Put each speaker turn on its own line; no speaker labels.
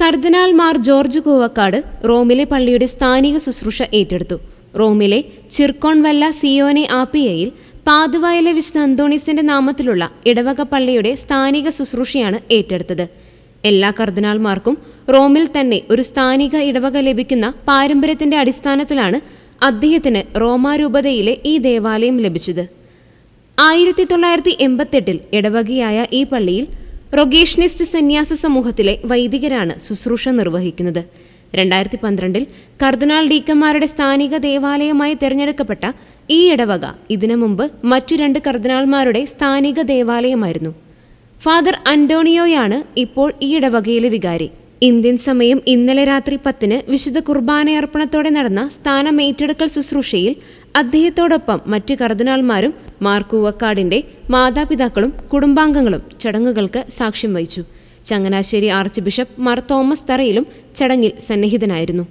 കർദിനാൾ Mar George Koovakad റോമിലെ പള്ളിയുടെ സ്ഥാനിക ശുശ്രൂഷ ഏറ്റെടുത്തു. റോമിലെ ചിർക്കോൺവല്ല സിയോനെ ആപ്പിയയിൽ പാതുവായിലെ വിശുദ്ധ അന്തോണീസിന്റെ നാമത്തിലുള്ള ഇടവക പള്ളിയുടെ സ്ഥാനിക ശുശ്രൂഷയാണ് ഏറ്റെടുത്തത്. എല്ലാ കർദിനാൾമാർക്കും റോമിൽ തന്നെ ഒരു സ്ഥാനിക ഇടവക ലഭിക്കുന്ന പാരമ്പര്യത്തിന്റെ അടിസ്ഥാനത്തിലാണ് അദ്ദേഹത്തിന് റോമാരൂപതയിലെ ഈ ദേവാലയം ലഭിച്ചത്. ആയിരത്തി തൊള്ളായിരത്തി എൺപത്തെട്ടിൽ ഇടവകയായ ഈ പള്ളിയിൽ റൊഗേഷനിസ്റ്റ് സന്യാസ സമൂഹത്തിലെ വൈദികരാണ് ശുശ്രൂഷ നിർവഹിക്കുന്നത്. രണ്ടായിരത്തി പന്ത്രണ്ടിൽ കർദിനാൾ ഡീക്കന്മാരുടെ സ്ഥാനിക ദേവാലയമായി തിരഞ്ഞെടുക്കപ്പെട്ട ഈ ഇടവക ഇതിനു മുമ്പ് മറ്റു രണ്ട് കർദിനാൾമാരുടെ സ്ഥാനിക ദേവാലയമായിരുന്നു. ഫാദർ അന്റോണിയോയാണ് ഇപ്പോൾ ഈ ഇടവകയിലെ വികാരി. ഇന്ത്യൻ സമയം ഇന്നലെ രാത്രി പത്തിന് വിശുദ്ധ കുർബാനയർപ്പണത്തോടെ നടന്ന സ്ഥാനം ഏറ്റെടുക്കൽ ശുശ്രൂഷയിൽ അദ്ദേഹത്തോടൊപ്പം മറ്റു കർദിനാൾമാരും മാർ കൂവക്കാടിന്റെ മാതാപിതാക്കളും കുടുംബാംഗങ്ങളും ചടങ്ങുകൾക്ക് സാക്ഷ്യം വഹിച്ചു. Changanassery archbishop Mar Thomas തറയിലും ചടങ്ങിൽ സന്നിഹിതനായിരുന്നു.